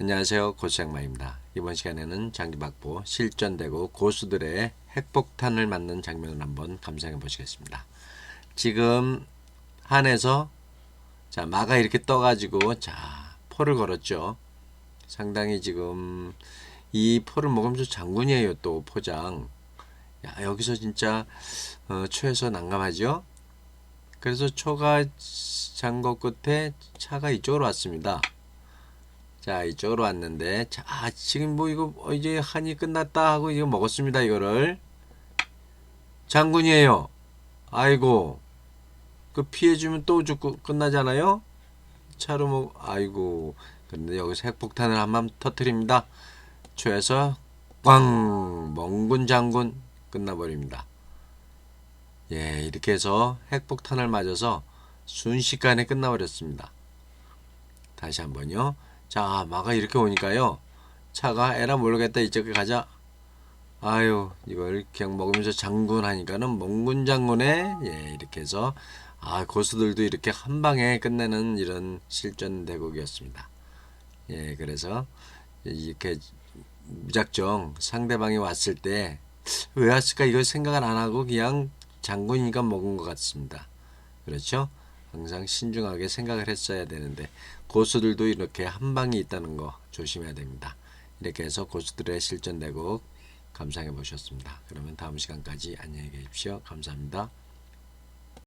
안녕하세요 고수장마입니다. 이번 시간에는 장기박보 실전되고 고수들의 핵폭탄을 맞는 장면을 한번 감상해 보시겠습니다. 지금 한에서 자 마가 이렇게 떠가지고 자 포를 걸었죠. 상당히 지금 이 포를 먹으면서 장군이에요 또 포장. 야 여기서 진짜 어, 초에서 난감하죠. 그래서 초가 잠궈 끝에 차가 이쪽으로 왔습니다. 자 이쪽으로 왔는데. 자 지금 뭐 이거 어, 이제 한이 끝났다 하고 이거 먹었습니다 이거를. 장군이에요. 아이고. 그 피해주면 또 죽고 끝나잖아요? 차로 뭐 아이고. 그런데 여기서 핵폭탄을 한 번 터트립니다. 초에서 꽝! 멍군 장군 끝나버립니다. 예 이렇게 해서 핵폭탄을 맞아서 순식간에 끝나버렸습니다. 다시 한번요 자, 마가 이렇게 오니까요. 차가 에라 모르겠다 이쪽에 가자. 아유, 이걸 그냥 먹으면서 장군 하니까는 몽군 장군에 예, 이렇게 해서 아, 고수들도 이렇게 한 방에 끝내는 이런 실전 대국이었습니다. 예, 그래서 이렇게 무작정 상대방이 왔을 때 왜 왔을까 이걸 생각을 안 하고 그냥 장군이니까 먹은 것 같습니다. 그렇죠? 항상 신중하게 생각을 했어야 되는데 고수들도 이렇게 한 방이 있다는 거 조심해야 됩니다. 이렇게 해서 고수들의 실전 대국 감상해 보셨습니다. 그러면 다음 시간까지 안녕히 계십시오. 감사합니다.